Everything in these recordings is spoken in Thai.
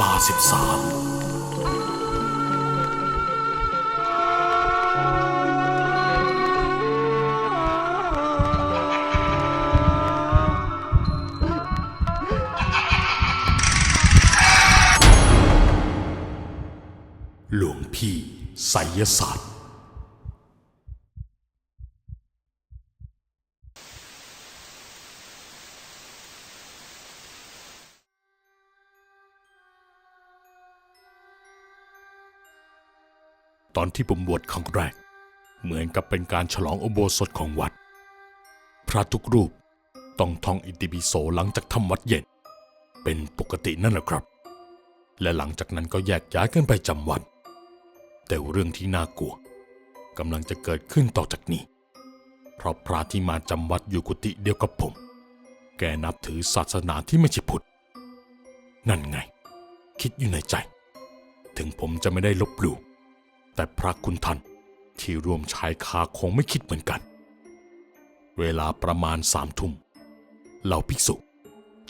ลาสิบสามหลวงพี่ไสยศาสตร์ ตอนที่ผมบวชครั้งแรก เหมือนกับเป็นการฉลองอุโบสถของวัด พระทุกรูปต้องท่องอิติปิโสหลังจากทำวัดเย็น เป็นปกตินั่นแหละครับ และหลังจากนั้นก็แยกย้ายกันไปจำวัด แต่เรื่องที่น่ากลัวกำลังจะเกิดขึ้นต่อจากนี้ เพราะพระที่มาจำวัดอยู่กุฏิเดียวกับผม แกนับถือศาสนาที่ไม่ใช่พุทธ นั่นไง คิดอยู่ในใจ ถึงผมจะไม่ได้ลบหลู่ แต่พระคุณท่านที่ร่วมชายคาคงไม่คิดเหมือนกัน เวลาประมาณสามทุ่มเหล่าภิกษุ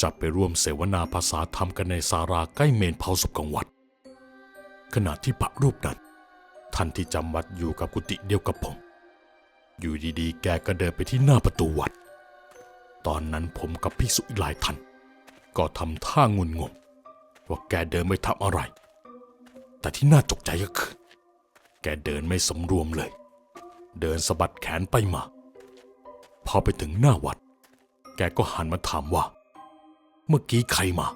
จะไปร่วมเสวนาภาษาธรรมกันในศาลาใกล้เมนเผาศพของวัด ขณะที่พระรูปนั้นท่านที่จำวัดอยู่กับกุฏิเดียวกับผม อยู่ดีๆ แกก็เดินไปที่หน้าประตูวัด ตอนนั้นผมกับภิกษุอีกหลายท่าน ก็ทำท่างุนงงว่าแกเดินไม่ทำอะไร แต่ที่น่าตกใจก็คือ แกเดินไม่สำรวมเลย เดินสะบัดแขนไปมา พอไปถึงหน้าวัด แกก็หันมาถามว่า เมื่อกี้ใครมา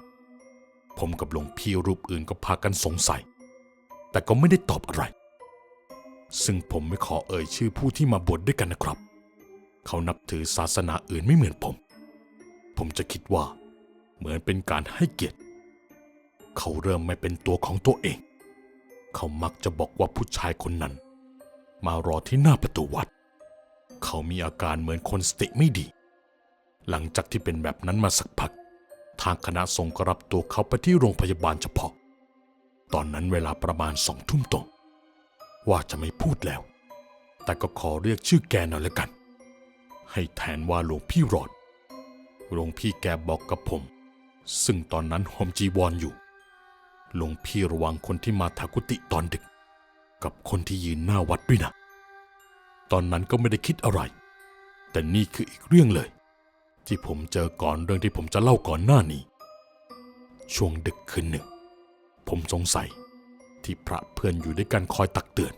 ผมกับหลวงพี่รูปอื่นก็พากันสงสัย แต่ก็ไม่ได้ตอบอะไร ซึ่งผมไม่ขอเอ่ยชื่อผู้ที่มาบวชดด้วยกันนะครับ เขานับถือศาสนาอื่นไม่เหมือนผม ผมจะคิดว่า เหมือนเป็นการให้เกียรติ เขาเริ่มไม่เป็นตัวของตัวเอง เขามักจะบอกว่าผู้ชายคนนั้น มารอที่หน้าประตูวัด เขามีอาการเหมือนคนสติไม่ดี หลังจากที่เป็นแบบนั้นมาสักพัก ทางคณะสงฆ์ก็รับตัวเขาไปที่โรงพยาบาลเฉพาะ ตอนนั้นเวลาประมาณสองทุ่มตรงว่าจะไม่พูดแล้ว แต่ก็ขอเรียกชื่อแกหน่อยละกัน ให้แทนว่าหลวงพี่รอด หลวงพี่แกบอกกับผม ซึ่งตอนนั้นห่มจีวรออยู่ หลวงพี่ระวังคนที่มาทากุติตอนดึก กับคนที่ยืนหน้าวัดด้วยนะ ตอนนั้นก็ไม่ได้คิดอะไร แต่นี่คืออีกเรื่องเลย ที่ผมเจอก่อนเรื่องที่ผมจะเล่าก่อนหน้านี้ ช่วงดึกคืนหนึ่ง ผมสงสัยที่พระเพื่อนอยู่ด้วยกันคอยตักเตือน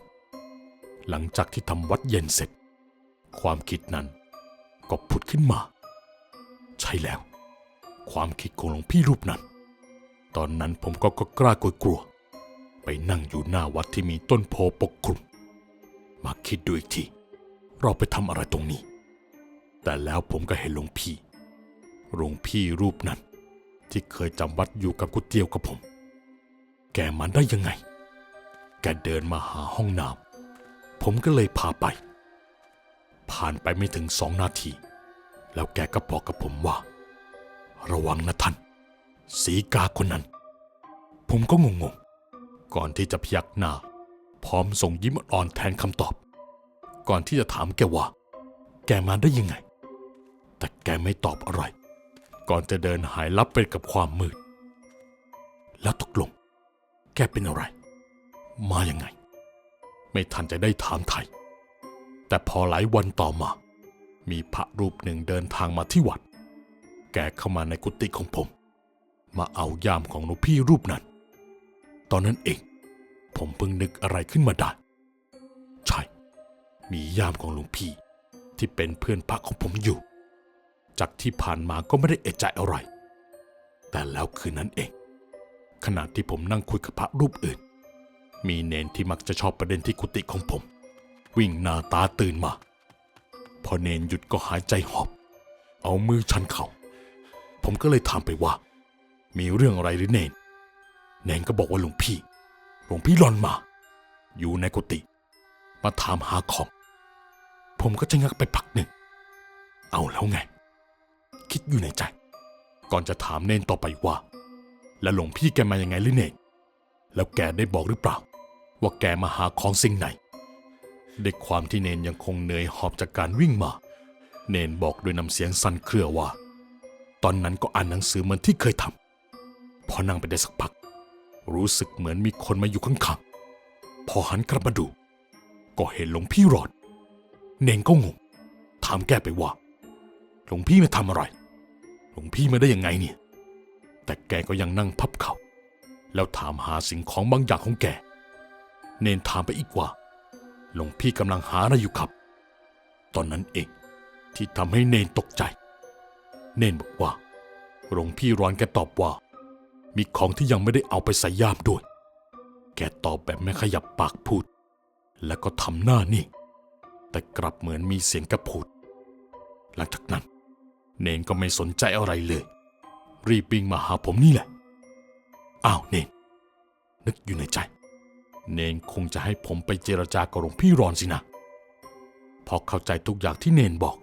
หลังจากที่ทำวัดเย็นเสร็จ ความคิดนั้นก็ผุดขึ้นมา ใช่แล้ว ความคิดของหลวงพี่รูปนั้น ตอนนั้นผมก็ก็กล้ากลัวกลัวๆไปนั่งอยู่หน้าวัดที่มีต้นโพปกคลุม มาคิดดูอีกที เราไปทำอะไรตรงนี้ แต่แล้วผมก็เห็นหลวงพี่ หลวงพี่รูปนั้น ที่เคยจำวัดอยู่กับกุเดียวกับผม แกมาได้ยังไง แกเดินมาหาห้องน้ำผมก็เลยพาไป ผ่านไปไม่ถึงสองนาที แล้วแกก็บอกกับผมว่า ระวังนะท่าน สีกาคนนั้น ผมก็งงๆ ก่อนที่จะพยักหน้า พร้อมส่งยิ้มอ่อนๆแทนคำตอบ ก่อนที่จะถามแกว่า แกมาได้ยังไง แต่แกไม่ตอบอะไร ก่อนจะเดินหายลับไปกับความมืด แล้วตกลง แกเป็นอะไร มายังไง ไม่ทันจะได้ถามไทย แต่พอหลายวันต่อมา มีพระรูปหนึ่งเดินทางมาที่วัด แกเข้ามาในกุฏิของผม มาเอายามของหลวงพี่รูปนั้น ตอนนั้นเอง ผมเพิ่งนึกอะไรขึ้นมาได้ ใช่ มียามของหลวงพี่ที่เป็นเพื่อนพระของผมอยู่ จากที่ผ่านมาก็ไม่ได้เอะใจอะไร แต่แล้วคืนนั้นเอง ขณะที่ผมนั่งคุยกับพระรูปอื่น มีเนนที่มักจะชอบประเด็นที่กุฏิของผม วิ่งหน้าตาตื่นมา พอเนนหยุดก็หายใจหอบ เอามือชันเขา่าผมก็เลยถามไปว่า มีเรื่องอะไรหรือเนนเนนก็บอกว่าหลวงพี่ หลวงพี่หลอนมา อยู่ในกุฏิมาถามหาของ ผมก็จะงักไปพักหนึ่ง เอาแล้วไง คิดอยู่ในใจ ก่อนจะถามเนนต่อไปว่า แล้วหลวงพี่แกมายังไงหรือเนนแล้วแกได้บอกหรือเปล่า ว่าแกมาหาของสิ่งไหนด้วยความที่เนนยังคงเหนื่อยหอบจากการวิ่งมา เนนบอกด้วยน้ำเสียงสั่นเครือว่า ตอนนั้นก็อ่านหนังสือเหมือนที่เคยทำ อนั่งไปได้สักพัก รู้สึกเหมือนมีคนมาอยู่ข้างๆพอหันกลับมาดู ก็เห็นหลวงพี่รอด เน่งก็งงถามแกไปว่า หลวงพี่มาทำอะไร หลวงพี่มาได้ยังไงเนี่ย แต่แกก็ยังนั่งพับเขา่าแล้วถามหาสิ่งของบางอย่างของแก เนนถามไปอีกว่า หลวงพี่กำลังหาอะไรอยู่ครับ ตอนนั้นเองที่ทำให้เนนตกใจ เนนบอกว่าหลวงพี่รอนแกตอบว่า มีของที่ยังไม่ได้เอาไปใส่ย่ามด้วย แกตอบแบบไม่ขยับปากพูด แล้วก็ทำหน้านิ่ง แต่กลับเหมือนมีเสียงกระพูด หลังจากนั้น เนนก็ไม่สนใจอะไรเลย รีบวิ่งมาหาผมนี่แหละ อ้าวเนน นึกอยู่ในใจ เนนคงจะให้ผมไปเจรจากับหลวงพี่รอนสินะ พอเข้าใจทุกอย่างที่เนนบอก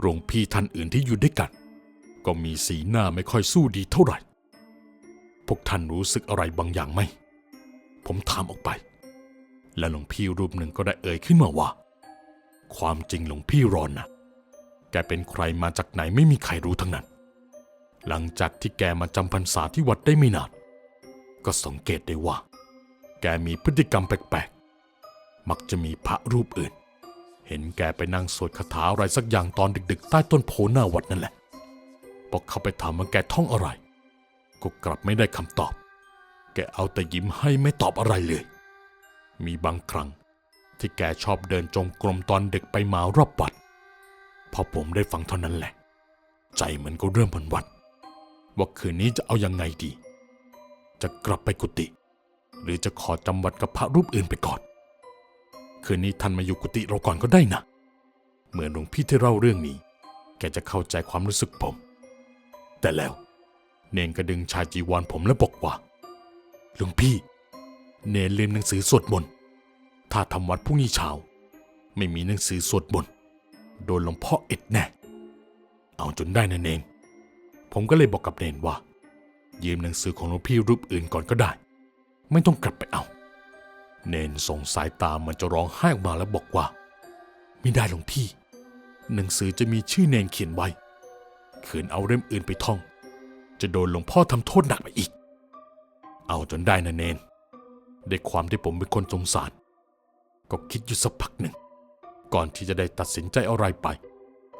หลวงพี่ท่านอื่นที่อยู่ด้วยกัน ก็มีสีหน้าไม่ค่อยสู้ดีเท่าไหร่ พวกท่านรู้สึกอะไรบางอย่างไหม ผมถามออกไป และหลวงพี่รูปหนึ่งก็ได้เอ่ยขึ้นมาว่า ความจริงหลวงพี่รอนนะแกเป็นใครมาจากไหนไม่มีใครรู้ทั้งนั้น หลังจากที่แกมาจำพรรษาที่วัดได้ไม่นาน ก็สังเกตได้ว่า แกมีพฤติกรรมแปลกๆ มักจะมีพระรูปอื่น เห็นแกไปนั่งสวดคาถาอะไรสักอย่างตอนดึก ๆ ใต้ต้นโพหน้าวัดนั่นแหละพอเขาไปถามว่าแกท่องอะไร ก็กลับไม่ได้คำตอบ แกเอาแต่ยิ้มให้ไม่ตอบอะไรเลย มีบางครั้งที่แกชอบเดินจงกรมตอนดึกไปมารอบวัด พอผมได้ฟังเท่านั้นแหละ ใจมันก็เริ่มพันวัด ว่าคืนนี้จะเอายังไงดี จะกลับไปกุฏิหรือจะขอจำวัดกับพระรูปอื่นไปก่อน คืนนี้ท่านมาอยู่กุฏิเราก่อนก็ได้นะ เหมือนหลวงพี่ที่เล่าเรื่องนี้ แกจะเข้าใจความรู้สึกผม แต่แล้ว เนนก็ดึงชายจีวรผมและบอกว่าหลวงพี่ เนนลืมหนังสือสวดมนต์ถ้าทำวัดพรุ่งนี้เช้า ไม่มีหนังสือสวดมนต์โดนหลวงพ่อเอ็ดแน่ เอาจนได้นะเนนผมก็เลยบอกกับเนนว่า ยืมหนังสือของหลวงพี่รูปอื่นก่อนก็ได้ ไม่ต้องกลับไปเอา เนนส่งสายตามันจะร้องไห้ออกมาแล้วบอกว่า ไม่ได้หลวงพี่ หนังสือจะมีชื่อเนนเขียนไว้ขืนเอาเล่มอื่นไปท่อง จะโดนหลวงพ่อทำโทษหนักไปอีก เอาจนได้นะเนนด้วยความที่ผมเป็นคนสงสาร ก็คิดอยู่สักพักหนึ่ง ก่อนที่จะได้ตัดสินใจอะไรไป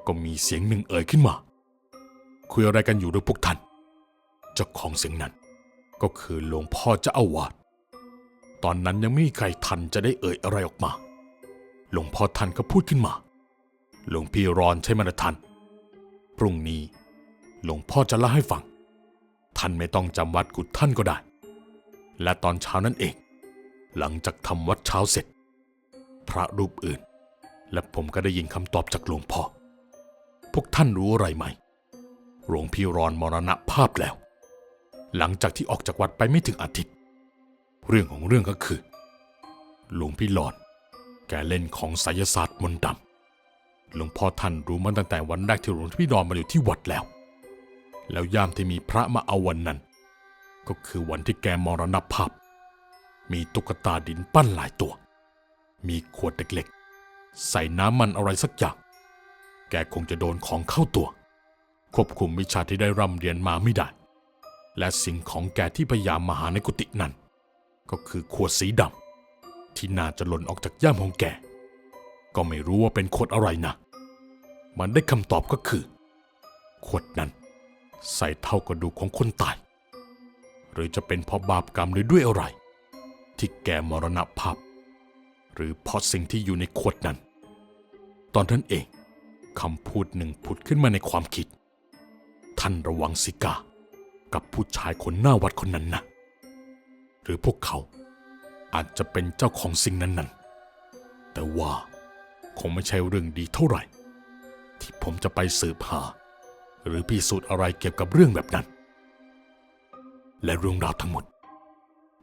ก็มีเสียงหนึ่งเอ่ยขึ้นมา คุยอะไรกันอยู่ด้วยพวกท่าน เจ้าของเสียงนั้น ก็คือหลวงพ่อเจ้าอาวาสตอนนั้นยังไม่มีใครทันจะได้เอ่ยอะไรออกมา หลวงพ่อท่านก็พูดขึ้นมา หลวงพี่รอนใช่ไหมนะท่านพรุ่งนี้หลวงพ่อจะเล่าให้ฟัง ท่านไม่ต้องจำวัดกุฏท่านก็ได้ และตอนเช้านั่นเอง หลังจากทำวัดเช้าเสร็จ พระรูปอื่น และผมก็ได้ยินคำตอบจากหลวงพ่อ พวกท่านรู้อะไรไหม หลวงพี่รอนมรณภาพแล้ว หลังจากที่ออกจากวัดไปไม่ถึงอาทิตย์ เรื่องของเรื่องก็คือ หลวงพี่หลอน แกเล่นของไสยศาสตร์มนต์ดำหลวงพ่อท่านรู้มาตั้งแต่วันแรกที่หลวงพี่ดอนมาอยู่ที่วัดแล้ว แล้วยามที่มีพระมาเอาวันนั้น ก็คือวันที่แกมรณภาพ มีตุ๊กตาดินปั้นหลายตัว มีขวดเล็กๆ ใส่น้ำมันอะไรสักอย่าง แกคงจะโดนของเข้าตัว ควบคุมวิชาที่ได้ร่ำเรียนมาไม่ได้ และสิ่งของแกที่พยายามมาหาในกุฏินั้น ก็คือขวดสีดำที่น่าจะหล่นออกจากย่ามของแก ก็ไม่รู้ว่าเป็นขวดอะไรนะ มันได้คำตอบก็คือ ขวดนั้น ใส่เท่ากระดูกของคนตาย หรือจะเป็นเพราะบาปกรรมหรือด้วยอะไร ที่แกมรณภาพ หรือเพราะสิ่งที่อยู่ในขวดนั้น ตอนนั้นเองคำพูดหนึ่งผุดขึ้นมาในความคิด ท่านระวังสิกา กับผู้ชายคนหน้าวัดคนนั้นนะหรือพวกเขาอาจจะเป็นเจ้าของสิ่งนั้นนั้นๆแต่ว่าคงไม่ใช่เรื่องดีเท่าไหร่ ที่ผมจะไปสืบหา หรือพิสูจน์อะไรเกี่ยวกับเรื่องแบบนั้น และเรื่องราวทั้งหมด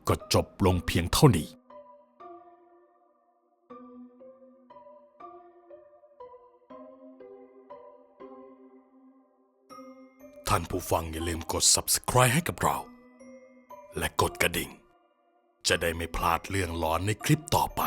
ก็จบลงเพียงเท่านี้ ท่านผู้ฟังอย่าลืมกด subscribe ให้กับเรา และกดกระดิ่ง จะได้ไม่พลาดเรื่องหลอนในคลิปต่อไป